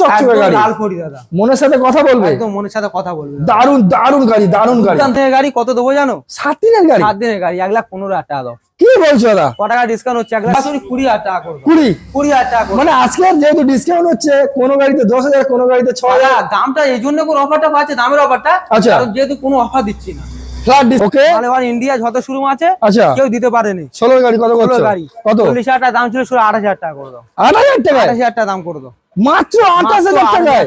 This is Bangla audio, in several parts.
চকচকে গাড়ি। মনের সাথে কথা বলবে? একদম মনের সাথে কথা বলবে দারুণ দারুণ গাড়ি দারুণ গাড়ি। এখান থেকে গাড়ি কত দেবো জানো? সাত দিনের গাড়ি? সাত দিনের গাড়ি এক লাখ পনেরো হাজার টাকা দাও। কি বলছো দাদা? ক টাকা ডিসকাউন্ট হচ্ছে? এক লাখ কুড়ি হাজার টাকা করব। কুড়ি? কুড়ি হাজার টাকা মানে আজকের যেহেতু ডিসকাউন্ট হচ্ছে কোনো গাড়িতে দশ হাজার কোনো গাড়িতে ছ হাজার। দামটা এই জন্য কোনো অফারটা পাচ্ছে দামের অফারটা আচ্ছা। যেহেতু কোনো অফার দিচ্ছি না। ইন্ডিয়া যত শুরু আছে আচ্ছা। কেউ দিতে পারেনি। ষোলো গাড়ি কত গাড়ি। কত? চল্লিশ হাজার টাকা দাম ছিল আঠাশ হাজার টাকা করে দাও। আঠাশ হাজার টাকা দাম করে দাও। মাত্র আঠাশ হাজার টাকায়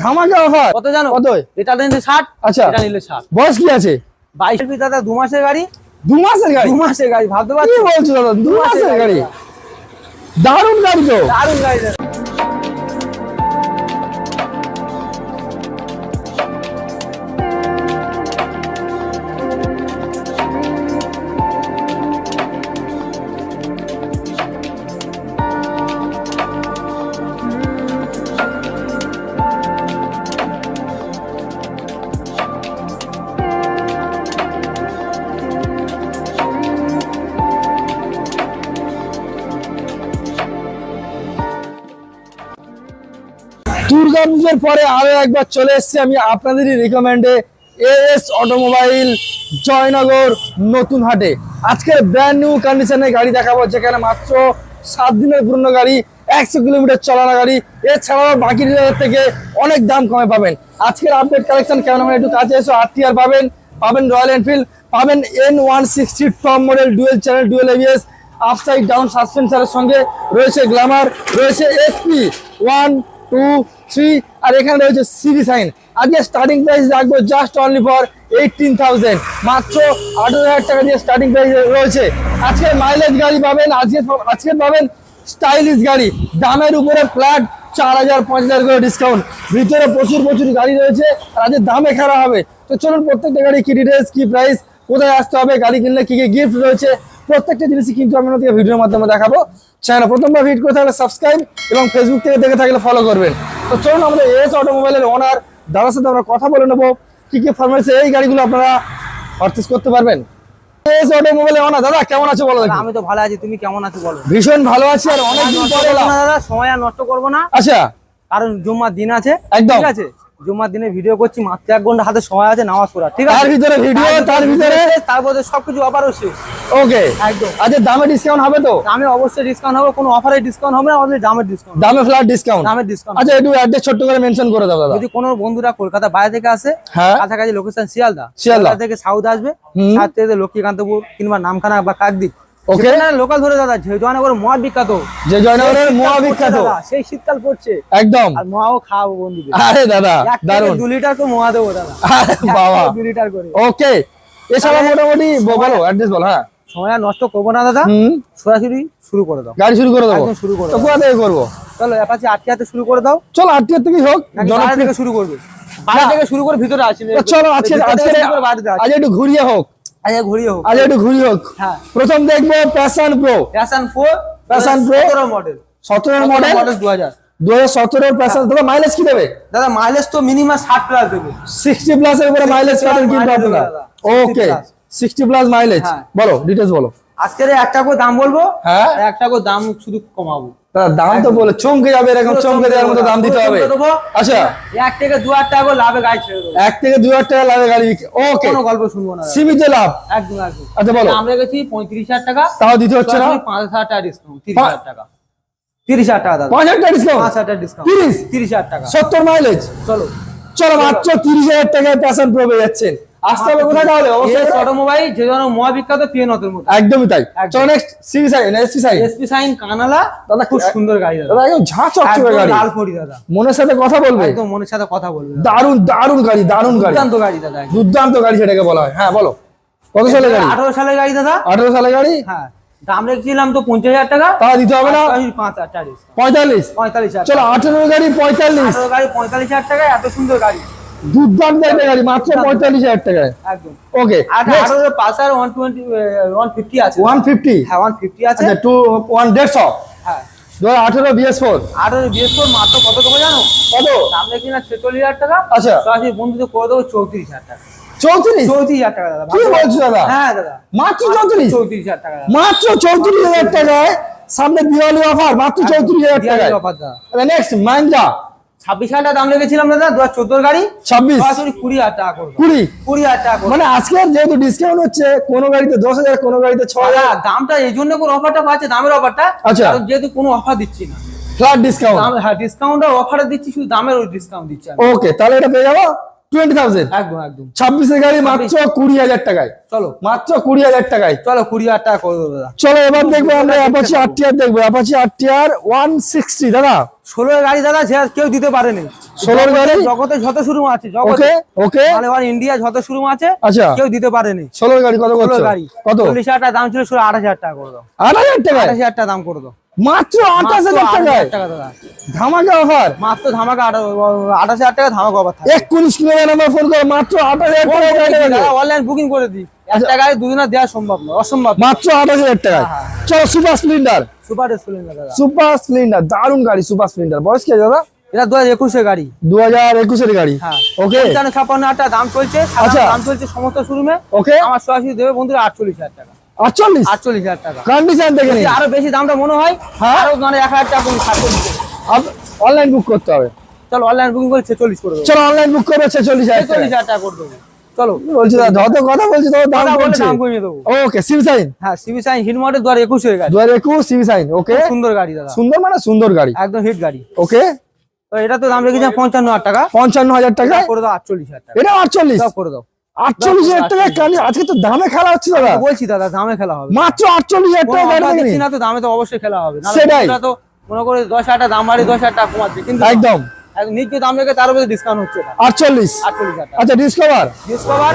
ধামাকা অফার কত জানো? কত এটা নিলে ষাট আচ্ছা। এটা নিলে ষাট। বয়স কি আছে? বাইশ দাদা দু মাসের গাড়ি। দু মাসের গাড়ি? দু মাসের গাড়ি ভাবতে কি বলছো দাদা? দু মাসের গাড়ি দারুণ গাড়ি তো। দারুণ গাড়ি দুর্গাপুজোর পরে আরও একবার চলে এসেছি আমি আপনাদেরই রিকমেন্ডে এস অটোমোবাইল জয়নগর নতুন হাটে। আজকের ব্র্যান্ড নিউ কন্ডিশনের গাড়ি দেখাবো, যেখানে মাত্র সাত দিনের পুরনো গাড়ি, একশো কিলোমিটার চলানো গাড়ি। এছাড়াও বাকি ডিলারের থেকে অনেক দাম কমে পাবেন। আজকের আপডেট কালেকশন কেমন আমরা একটু কাছে এসো, আর টিআর পাবেন? পাবেন রয়্যাল এনফিল্ড পাবেন N one sixty top model dual channel dual ABS upside down সাসপেন্সারের সঙ্গে রয়েছে গ্ল্যামার রয়েছে এসপি ওয়ান টু থ্রি আর এখানে রয়েছে সিরি সাইন আজকে স্টার্টিং প্রাইস রাখব just only for eighteen thousand মাত্র আঠারো হাজার টাকা দিয়ে স্টার্টিং প্রাইস রয়েছে। আজকে মাইলেজ গাড়ি পাবেন, আজকে আজকে পাবেন স্টাইলিশ গাড়ি। দামের উপরে ফ্ল্যাট চার হাজার, পাঁচ হাজার করে ডিসকাউন্ট ভিতরে প্রচুর প্রচুর গাড়ি রয়েছে, আর আজকে দামে খারাপ হবে। তো চলুন প্রত্যেকটা গাড়ি কি ডিটেলস কি প্রাইস কোথায় আসতে হবে, গাড়ি কিনলে কী কী গিফট রয়েছে প্রত্যেকটা জিনিসই কিন্তু আমি আপনাদেরকে ভিডিওর মাধ্যমে দেখাবো। চ্যানেল প্রথমবার ভিডিও করে থাকলে সাবস্ক্রাইব এবং ফেসবুক থেকে দেখে থাকলে ফলো করবেন। তো চলুন আমাদের এস অটোমোবাইলের ওনার দাদার সাথে আমরা কথা বলে নেব। কি কি ফরমেন্সে এই গাড়িগুলো আপনারা পারচেস করতে পারবেন? এস অটোমোবাইলের ওনার দাদা কেমন আছে বলো আমি তো ভালো আছি তুমি কেমন আছো বলো। ভীষণ ভালো আছি আর অনেকদিন নষ্ট পরে দাদা সময় আর নষ্ট করব না। আচ্ছা। কারণ জুম্মার দিন আছে। একদম। ঠিক আছে? জুম্মার দিনে ভিডিও করছি মাত্র এক ঘণ্টা হাতে সময় আছে নামাজ পড়া ঠিক আছে? তার ভিতরে ভিডিও তার ভিতরে তারপরে সবকিছু অফারও শেষ। ওকে একদম। আচ্ছা দামে ডিসকাউন্ট হবে তো? দামে অবশ্যই ডিসকাউন্ট হবে কোনো অফারে ডিসকাউন্ট হবে না আমাদের দামের ডিসকাউন্ট দামে ফ্ল্যাট ডিসকাউন্ট দামের ডিসকাউন্ট আচ্ছা একটু অ্যাড্রেস ছোট্ট করে মেনশন করে দাও দাদা। যদি কোনো বন্ধুরা কলকাতা বাইরে থেকে আসে হ্যাঁ। কাছাকাছি লোকেশন শিয়ালদা শিয়ালদা। থেকে সাউথ আসবে। সাত থেকে লক্ষ্মীকান্তপুর কিংবা নামখানা বা কাকদ্বীপ। Okay. লোকাল ধরে দাদা জয়নগর মহা বিখ্যাত যে জয়নগরের মহা বিখ্যাত সেই শীতকাল পড়ছে। একদম। আর মহাও খাওয়াবো বন্ধুদের। আরে দাদা দারুণ দু লিটার তো মহা দেবো দাদা। আরে বাবা। থেকে লিটার করে। ওকে এছাড়া মোটামুটি বলো অ্যাড্রেস বলো হ্যাঁ। সময় নষ্ট করব না দাদা। সরাসরি শুরু করে দাও। গাড়ি শুরু করে শুরু করে দাও। কোথা থেকে করব? চলো অ্যাপাচি হাতে শুরু করে দাও। চলো হোক নাকি জনপ্রিয়। থেকে শুরু করবে? থেকে শুরু করে ভিতরে আসি। তো চলো আজকে আজকে আজ একটু ঘুরিয়ে হোক। আচ্ছা ঘুরিয়ে হোক। আজ একটু ঘুরিয়ে হোক। হ্যাঁ। প্রথম দেখব Passion Pro Passion four Passion Pro? Model সতেরো মডেল মডেল প্যাশন মাইলেজ কি দেবে? দাদা মাইলেজ তো মিনিমাম প্লাস দেবে। সিক্সটি প্লাস এর উপরে মাইলেজ পাবেন কিন্তু আপনারা? দেবে দাদা, 60 ওকে সিক্সটি প্লাস মাইলেজ। বলো বলো। আজকের এই একটা করে দাম বলব? হ্যাঁ। একটা করে দাম শুধু কমাবো। দাম তো বলে চমকে যাবে এরকম চমকে দেওয়ার মতো দাম দিতে হবে। আচ্ছা। এক থেকে দু হাজার টাকা লাভে গাড়ি ছেড়ে দেবো। এক থেকে দুই হাজার টাকা লাগে গাড়ি ওকে কোনো গল্প শুনব না। সীমিত লাভ। একদম একদম। আচ্ছা বলো। আমরা গেছি পঁয়ত্রিশ হাজার টাকা। তাও দিতে হচ্ছে না? পাঁচ হাজার টাকা ডিসকাউন্ট তিরিশ হাজার টাকা। তিরিশ হাজার টাকা পাঁচ হাজার টাকা ডিসকাউন্ট পাঁচ হাজার টাকা ডিসকাউন্ট তিরিশ? তিরিশ হাজার টাকা। সত্তর মাইলেজ চলো। চলো মাত্র তিরিশ হাজার টাকায় প্যাশন প্রো পেয়ে যাচ্ছেন। আসতে হবে কোথায় তাহলে অবশ্যই অটোমোবাইল যে জন্য মহাবিখ্যাত একদমই তাই। চলো নেক্সট আই এসপি সাই এসপি সাইন কানালা দাদা, খুব সুন্দর গাড়ি দাদা। একদম ঝাঁ চকচকে গাড়ি। লাল পরি দাদা। মনের সাথে কথা বলবে? একদম মনের সাথে কথা বলবে দারুণ দারুণ গাড়ি দারুণ গাড়ি। দুর্দান্ত গাড়ি দাদা দুর্দান্ত গাড়ি সেটাকে বলা হয়। হ্যাঁ বলো। কত সালে গাড়ি? আঠারো সালের গাড়ি দাদা। আঠারো সালে গাড়ি? হ্যাঁ। দাম রেখেছিলাম তো পঞ্চাশ হাজার টাকা। তা দিতে হবে না। পাঁচ হাজার পঁয়তাল্লিশ। পঁয়তাল্লিশ চলো আঠারো গাড়ি পঁয়তাল্লিশ। গাড়ি পঁয়তাল্লিশ হাজার টাকা এত সুন্দর গাড়ি। দুর্দান্ত একটা গাড়ি মাত্র পঁয়তাল্লিশ হাজার টাকায় ওকে আর আঠারো ওয়ান টোয়েন্টি ওয়ান ফিফটি আছে। ওয়ান ফিফটি হ্যাঁ ওয়ান ফিফটি আছে। আচ্ছা টু ওয়ান দেড়শো হ্যাঁ। দু হাজার আঠেরো বিএস ফোর আঠারো বিএস ফোর মাত্র কত দেবো জানো? কত? দাম রেখেছি না ছেচল্লিশ হাজার টাকা। আচ্ছা। সরাসরি বন্ধুদের করে দেবো চৌত্রিশ হাজার টাকা। চৌত্রিশ? চৌত্রিশ হাজার টাকা দাদা। কি বলছো দাদা? হ্যাঁ দাদা। মাত্র চৌত্রিশ? চৌত্রিশ হাজার টাকা মাত্র চৌত্রিশ হাজার টাকায় সামনে দিওয়ালি অফার মাত্র চৌত্রিশ হাজার দিওয়ালির টাকায়। দাদা। নেক্সট ছাব্বিশ হাজার দাম রেখেছিলাম দাদা দু হাজার গাড়ি। ছাব্বিশ? কুড়ি হাজার টাকা কুড়ি? কুড়ি হাজার টাকা মানে আজকের যেহেতু ডিসকাউন্ট হচ্ছে কোনো গাড়িতে দশ হাজার কোনো গাড়িতে ছ হাজার। দামটা এই জন্য কোনো অফারটা পাচ্ছে দামের অফারটা আচ্ছা। যেহেতু কোনো অফার দিচ্ছি না। ফ্ল্যাট ডিসকাউন্ট হ্যাঁ ডিসকাউন্ট অফারে দিচ্ছি শুধু দামের ওই ডিসকাউন্ট দিচ্ছি ওকে তাহলে এটা পেয়ে যাব? টোয়েন্টি থাউজেন্ড একদম একদম। ছাব্বিশের গাড়ি মাত্র কুড়ি হাজার টাকায়। চলো। মাত্র কুড়ি হাজার টাকায়। চলো কুড়ি হাজার টাকা করে দেবো চলো এবার দেখব আমরা অ্যাপাচি আরটিআর দেখব। অ্যাপাচি আরটিআর ওয়ান সিক্সটি দাদা। ষোলোর গাড়ি দাদা যে কেউ দিতে পারেনি। 16 গাড়ি? জগতে যত শুরু আছে ওকে ওকে। মানে ওয়ান ইন্ডিয়া যত শুরু আছে আচ্ছা। কেউ দিতে পারেনি। ষোলোর গাড়ি কত গাড়ি। কত? চল্লিশ হাজার টাকা দাম ছিল ষোলো আঠাশ হাজার টাকা করে দাও। আট হাজার টাকা দাম করে দাও। মাত্র আঠাশ হাজার টাকা দাদা। ধামাকা অফার মাত্র ধামাকা আঠাশ হাজার টাকা ধামাকা অফার থাকে এক্ষুনি স্ক্রিনে নাম্বার ফোন করে মাত্র আঠাশ হাজার টাকায় গাড়ি দেবে। অনলাইন বুকিং করে দিই আচ্ছা। একটা গাড়ি দেওয়া সম্ভব নয় অসম্ভব মাত্র আঠাশ হাজার টাকায়। হ্যাঁ, চলো Super Splendor Super Splendor Super Splendor দারুণ গাড়ি সুপার স্প্লেন্ডার বয়স কি দাদা? এটা দু হাজার একুশের গাড়ি। দু হাজার একুশের গাড়ি। হ্যাঁ। ওকে ছাপ্পান্ন হাজার টাকা দাম চলছে। আচ্ছা। দাম চলছে সমস্ত শোরুমে। ওকে আমার সরাসরি দেবে বন্ধুরা আটচল্লিশ হাজার টাকা। আটচল্লিশ? আটচল্লিশ হাজার টাকা। কন্ডিশন দেখে আরও বেশি দামটা মনে হয় হ্যাঁ। আরও মানে এক হাজার টাকা অনলাইন বুক করতে হবে। চলো অনলাইন বুকিং করে ছেচল্লিশ করে চলো অনলাইন বুক করবে ছেচল্লিশ হাজার ছেচল্লিশ হাজার টাকা করে দেবো। চলো। বলছি যত কথা বলছি তত দাম কথা দাম কমিয়ে দেবো। ওকে সিম সাইন হ্যাঁ সিবি সাইন হিট মডেল গাড়ি সিম সাইন ওকে সুন্দর গাড়ি দাদা। সুন্দর মানে সুন্দর গাড়ি। একদম হিট গাড়ি। ওকে তো এটা তো দাম রেখেছিলাম পঞ্চান্ন হাজার টাকা। পঞ্চান্ন হাজার টাকা। করে দাও আটচল্লিশ হাজার টাকা। এটা সব করে দাও। আটচল্লিশ হাজার টাকা কালি আজকে তো দামে খেলা হচ্ছে দাদা। বলছি দাদা দামে খেলা হবে। মাত্র আটচল্লিশ হাজার টাকা। না তো দামে তো অবশ্যই খেলা হবে। সেটাই। তো মনে করে দশ হাজার দাম বাড়ি দশ হাজার টাকা কমাচ্ছে কিন্তু একদম। একদম দাম রেখে তার উপরে ডিসকাউন্ট হচ্ছে আটচল্লিশ। আটচল্লিশ আচ্ছা ডিসকভার ডিসকভার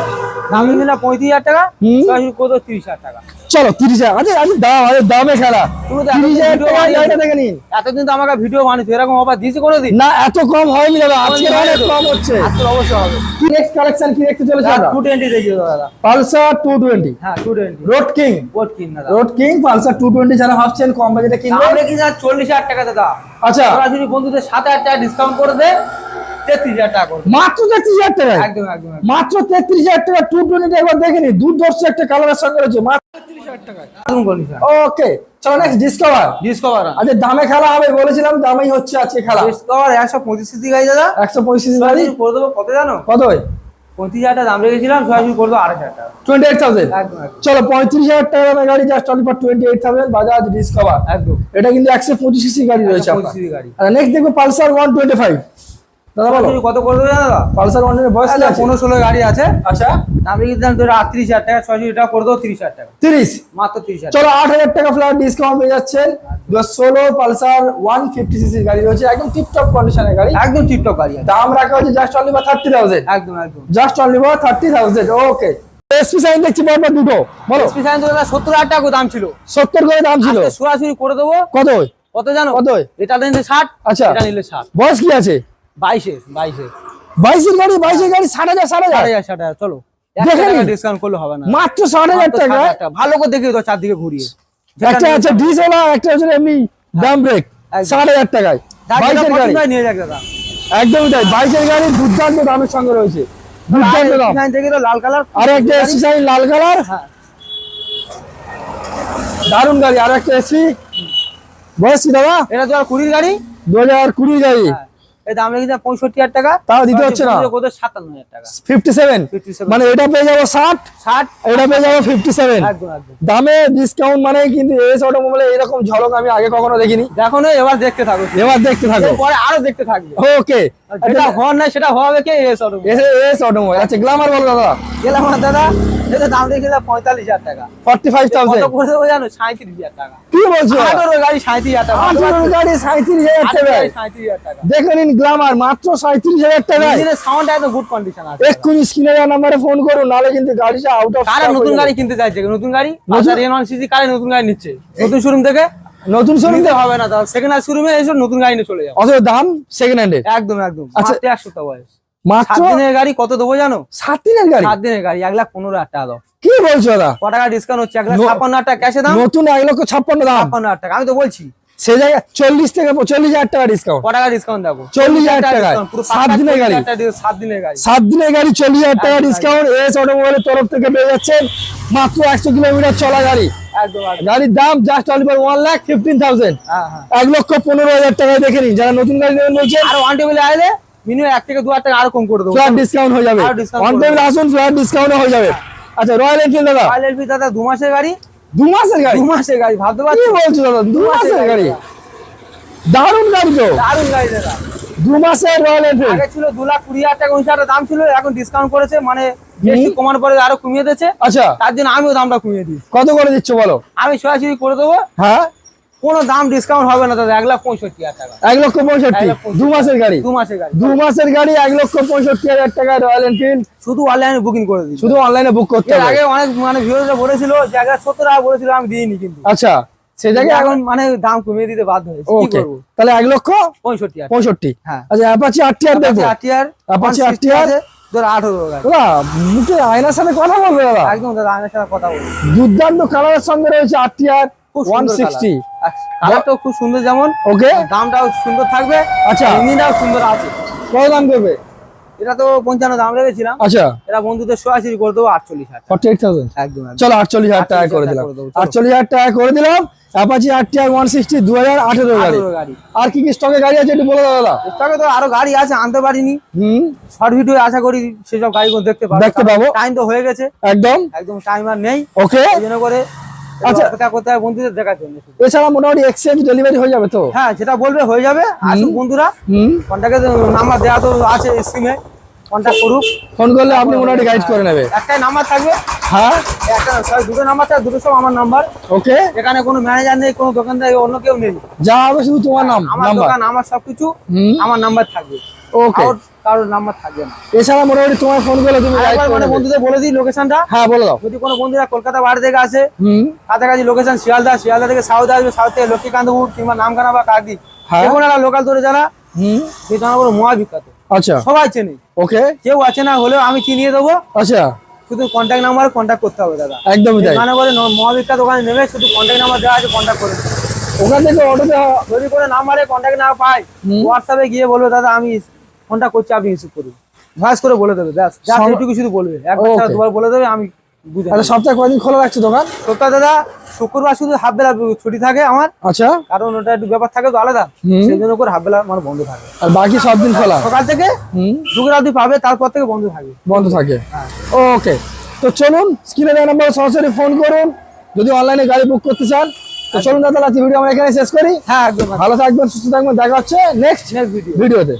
দাম নিলাম পঁয়ত্রিশ হাজার টাকা। সরাসরি তিরিশ হাজার টাকা। চলো তিরিশ হাজার। আচ্ছা আচ্ছা দাম আরে দামে খেলা। এতদিন তো আমাকে ভিডিও বানিয়েছো এরকম অফার দিয়েছি না এত কম হয়নি দাদা। আজকে অনেক কম হচ্ছে। আজকে অবশ্যই হবে। কি নেক্সট কালেকশন কি দেখতে চলেছে টু টোয়েন্টি দেখিয়ে দাদা। পালসার টু টোয়েন্টি হ্যাঁ টু টোয়েন্টি রোড কিং বোট কিন দাদা। Road king Pulsar two twenty যারা ভাবছেন কম বাজেটে কিনবে? দাম রেখেছি আর চল্লিশ হাজার টাকা দাদা। আচ্ছা। সরাসরি বন্ধুদের সাত হাজার টাকা ডিসকাউন্ট করে দে তেত্রিশ হাজার টাকা মাত্র তেত্রিশ হাজার টাকায়? একদম একদম একদম। মাত্র তেত্রিশ হাজার টাকা টু টোয়েন্টি একবার দেখে দুর্দর্শ একটা কালারের সঙ্গে রয়েছে মাত্র তেত্রিশ হাজার টাকায়। ওকে চলো নেক্সট ডিসকভার ডিসকভার আচ্ছা দামে খেলা হবে বলেছিলাম দামেই হচ্ছে আজকে খেলা। ডিসকভার একশো পঁচিশ সিসি গাড়ি দাদা। একশো গাড়ি। করে দেবো কত জানো? কত পঁয়ত্রিশ হাজার টাকা দাম রেখেছিলাম সরাসরি করে দেবো আড়াই হাজার টাকা। টোয়েন্টি এইট থাউজেন্ড চলো পঁয়ত্রিশ হাজার টাকা দামের গাড়ি just only for twenty eight thousand Bajaj Discover একদম। এটা কিন্তু একশো পঁচিশ সিসি গাড়ি রয়েছে পঁচিশ গাড়ি। নেক্সট দেখব পালসার ওয়ান টোয়েন্টি ফাইভ দাদা কত করে দেবো দাদা? পালসার ওয়ান বয়স পনেরো ষোলো গাড়ি আছে। আচ্ছা। আটত্রিশ হাজার টাকা করে দেবো তিরিশ হাজার টাকা। তিরিশ। মাত্র তিরিশ হাজার চলো আট হাজার টাকা ফ্ল্যাট ডিসকাউন্ট পেয়ে দু ষোলো পালসার ওয়ান ফিফটি সিসির গাড়ি রয়েছে। একদম টিপটপ কন্ডিশনের গাড়ি। একদম টিপটপ গাড়ি দাম রাখা হচ্ছে জাস্ট অনলি থার্টি থাউজেন্ড একদম একদম। Just only thirty thousand okay SP Shine দেখছি পরপর দুটো। বলো। এসপি সাইন তো সত্তর হাজার টাকা দাম ছিল। সত্তর করে দাম ছিল। সরাসরি করে দেবো। কত কত জানো? কত? এটা নিলে ষাট আচ্ছা। এটা নিলে ষাট। বয়স কি আছে? বাইশে বাইশে। বাইশের গাড়ি বাইশের গাড়ি ষাট হাজার ষাট হাজার। ষাট হাজার চলো। ডিসকাউন্ট করলে হবে না। মাত্র ষাট হাজার টাকা। ভালো করে দেখে দাও চারদিকে ঘুরিয়ে। একটা আছে ডিস ওলা একটা হচ্ছে এমনি ড্যাম ব্রেক ষাট হাজার টাকায়। বাইশের গাড়ি। নিয়ে যাক দাদা। একদমই তাই। বাইশের গাড়ি দুর্দান্ত দামের সঙ্গে রয়েছে। দুর্দান্ত দাম। তো লাল কালার আর একটা এসি সাইন লাল কালার হ্যাঁ। দারুণ গাড়ি। আর একটা এসি বয়স দাদা? এটা তো আর কুড়ির গাড়ি। দু হাজার কুড়ি গাড়ি। দাম রেখেছে পঁয়ষট্টি হাজার টাকা। তাও দিতে হচ্ছে না। সাতান্ন হাজার টাকা। ফিফটি সেভেন মানে এটা পেয়ে যাব ষাট? ষাট। এটা পেয়ে যাব ফিফটি সেভেন একদম একদম। দামে ডিসকাউন্ট মানে কিন্তু এস অটোমোবাইলে এরকম ঝলক আমি আগে কখনো দেখিনি। দেখো না এবার দেখতে থাকো। এবার দেখতে থাকো। পরে আরও দেখতে থাকবে। ওকে। যেটা হওয়ার নাই সেটা হবে কে? এস এস অটোমোবাইল আচ্ছা গ্লামার বলো দাদা। গেলাম দাদা। এটা দাম রেখে পঁয়তাল্লিশ হাজার টাকা। ফর্টি ফাইভ থাউজেন্ড করে দেবো জানো? সাঁত্রিশ হাজার টাকা। কি বলছো? আঠারো গাড়ি সাঁত্রিশ হাজার টাকা। আঠারো গাড়ি সাঁত্রিশ হাজার টাকায় সাঁত্রিশ হাজার টাকা। দেখে নিন গ্লামার মাত্র সাঁত্রিশ হাজার টাকায়। ইঞ্জিনের সাউন্ড একদম গুড কন্ডিশন আছে। এক্ষুনি স্ক্রিনে নাম্বারে ফোন করুন নাহলে কিন্তু গাড়িটা আউট অফ কারা নতুন গাড়ি কিনতে চাইছে? নতুন গাড়ি? আচ্ছা রেন ওয়ান সিসি কারে নতুন গাড়ি নিচ্ছে? নতুন শোরুম থেকে? নতুন শোরুম হবে না সেকেন্ড হ্যান্ড শোরুমে নতুন গাড়ি নিয়ে চলে অত দাম সেকেন্ড হ্যান্ডে একদম একদম। আচ্ছা। একশো বয়স। মাত্র দিনের গাড়ি কত দেবো জানো? সাত দিনের গাড়ি? সাত দিনের গাড়ি এক লাখ পনেরো হাজার টাকা দাও। কি বলছো দাদা? ক টাকা ডিসকাউন্ট হচ্ছে? এক লাখ ছাপ্পান্ন হাজার টাকা ক্যাশে দাম নতুন এক লক্ষ ছাপ্পান্ন দাম। ছাপ্পান্ন হাজার টাকা আমি তো বলছি। সে জায়গায় চল্লিশ থেকে চল্লিশ হাজার টাকা ডিসকাউন্ট টাকা ডিসকাউন্ট 40,000 টাকায়। discount, পুরো সাত দিনের গাড়ি। চল্লিশ হাজার টাকা সাত দিনের গাড়ি। সাত দিনের গাড়ি চল্লিশ হাজার টাকা ডিসকাউন্ট এস অটোমোবাইলের তরফ থেকে পেয়ে যাচ্ছেন মাত্র একশো কিলোমিটার চলা গাড়ি। গাড়ির দাম just only for one lakh fifteen thousand এক লক্ষ পনেরো হাজার টাকায় দেখে নিন। যারা নতুন গাড়ি নেবেন বলছেন আর ওয়ান টেবিলে আইলে মিনিমাম এক থেকে দু হাজার টাকা আরও কম করে দেবো। ফ্ল্যাট ডিসকাউন্ট হয়ে যাবে। অন করে আসুন ফ্ল্যাট ডিসকাউন্ট হয়ে যাবে। আচ্ছা রয়্যাল এনফিল্ড দাদা? রয়্যাল এনফিল্ড দাদা দু মাসের গাড়ি? দু মাসের গাড়ি? দু মাসের গাড়ি ভাবতে পারছি বলছো দাদা? দু মাসের গাড়ি দারুণ গাড়ি তো। দারুণ গাড়ি দাদা। দু মাসের রয়্যাল এনফিল্ড আগে ছিল লাখ কুড়ি হাজার টাকা দাম ছিল এখন ডিসকাউন্ট করেছে মানে জিএসটি পরে আরও কমিয়ে দিয়েছে। আচ্ছা। তার জন্য আমিও দামটা কমিয়ে দিই কত করে দিচ্ছ বলো? আমি সরাসরি করে দেবো। হ্যাঁ? কোনো দাম ডিসকাউন্ট হবে না দাদা এক লাখ পঁয়ষট্টি হাজার টাকা। এক লক্ষ পঁয়ষট্টি? লক্ষ। দু মাসের গাড়ি? দু মাসের গাড়ি। দু মাসের গাড়ি এক লক্ষ পঁয়ষট্টি হাজার টাকা রয়্যাল এনফিল্ড শুধু অনলাইনে বুকিং করে দিই শুধু অনলাইনে বুক করতে হবে? আগে অনেক মানে ভিউয়াররা বলেছিল যে এক লাখ সত্তর টাকা বলেছিল আমি দিইনি কিন্তু। আচ্ছা সেটাকে এখন মানে দাম কমিয়ে দিতে বাধ্য হয়েছে। কি ওকে তাহলে এক লক্ষ পঁয়ষট্টি পঁয়ষট্টি। হ্যাঁ। আচ্ছা অ্যাপাচি আর আঠারো দাদা মুখে আয়নার সাথে কথা বলবে দাদা একদম দাদা আমার সাথে কথা দুর্দান্ত কালারের সঙ্গে রয়েছে আটটি আর ওয়ান সিক্সটি কালারটাও খুব সুন্দর যেমন। ওকে দামটাও সুন্দর থাকবে। আচ্ছা। ইঞ্জিনটাও সুন্দর আছে। কত দাম করবে? এটা তো পঞ্চান্ন দাম রেখেছিলাম। আচ্ছা। এটা বন্ধুদের সরাসরি করে দেবো আটচল্লিশ হাজার। চলো আটচল্লিশ হাজার টাকা করে দিলাম। আটচল্লিশ হাজার টাকা করে দিলাম। অ্যাপাচি আর ওয়ান সিক্সটি দু হাজার আঠেরো গাড়ি। আর কি কি স্টকে গাড়ি আছে একটু বলে দাদা। তো আরও গাড়ি আছে আনতে পারিনি। হুম। শর্ট ভিডিও আশা করি সেসব গাড়িগুলো দেখতে পাবো। দেখতে পাবো। টাইম তো হয়ে গেছে। একদম। একদম টাইম আর নেই। ওকে জন্য করে আচ্ছা। বন্ধুদের দেখার জন্য। এছাড়া মোটামুটি এক্সচেঞ্জ ডেলিভারি হয়ে যাবে তো? হ্যাঁ যেটা বলবে হয়ে যাবে। আসুন বন্ধুরা কন্ট্যাক্টের নাম্বার দেওয়া তো আছে স্ক্রিনে কন্ট্যাক্ট করুক। ফোন করলে আপনি মোটামুটি গাইড করে নেবে। একটাই নাম্বার থাকবে। হ্যাঁ? একটা sorry, দুটো নাম্বার থাকবে দুটো সব আমার নাম্বার ওকে এখানে কোনো ম্যানেজার নেই কোনো দোকানদার অন্য কেউ নেই। যা হবে শুধু তোমার নাম আমার দোকান আমার সবকিছু আমার নাম্বার থাকবে। ওকে কারোর নাম্বার থাকবে না। এছাড়া মোটামুটি তোমার ফোন করলে তুমি মানে বন্ধুদের বলে দিই লোকেশনটা হ্যাঁ বলে দাও। যদি কোনো বন্ধুরা কলকাতা বাইরে থেকে আসে হুম। কাছাকাছি লোকেশন শিয়ালদা শিয়ালদা থেকে সাউথ আসবে সাউথ থেকে লক্ষ্মীকান্তপুর কিংবা নামখানা বা কাকদ্বীপ হ্যাঁ। যে কোনো লোকাল ধরে যারা হুম। সেই জনগণ মহা বিখ্যাত। আচ্ছা। সবাই চেনে। ওকে। কেউ আছে না হলেও আমি চিনিয়ে দেবো। আচ্ছা। শুধু কন্ট্যাক্ট নাম্বারে কন্ট্যাক্ট করতে হবে দাদা। একদমই তাই। মানে করে মহাবিখ্যাত ওখানে নেমে শুধু কন্ট্যাক্ট নাম্বার দেওয়া আছে কন্ট্যাক্ট করে ওখান থেকে অটোতে যদি কোনো নাম্বারে কন্ট্যাক্ট না পাই হোয়াটসঅ্যাপে গিয়ে বলবে দাদা আমি কন্ট্যাক্ট করছি আপনি রিসিভ করুন। ভয়েস করে বলে দেবে ব্যাস। যা শুধু বলবে। একবার ছাড়া দুবার বলে দেবে আমি আচ্ছা সপ্তাহে কয়দিন খোলা রাখছো দোকান? সপ্তাহ দাদা শুক্রবার শুধু হাফ বেলা ছুটি থাকে আমার। আচ্ছা। কারণ ওটা একটু ব্যাপার থাকে তো আলাদা। সেই জন্য করে হাফ বেলা আমার বন্ধ থাকে। আর বাকি সব দিন খোলা? সকাল থেকে হুম। দুপুর অবধি পাবে তারপর থেকে বন্ধ থাকে। বন্ধ থাকে। হ্যাঁ। ওকে। তো চলুন স্ক্রিনে দেওয়া নাম্বার সরাসরি ফোন করুন। যদি অনলাইনে গাড়ি বুক করতে চান তো চলুন দাদা ভিডিও আমরা এখানে শেষ করি। হ্যাঁ একদম। ভালো থাকবেন সুস্থ থাকবেন। দেখা হচ্ছে নেক্সট ভিডিওতে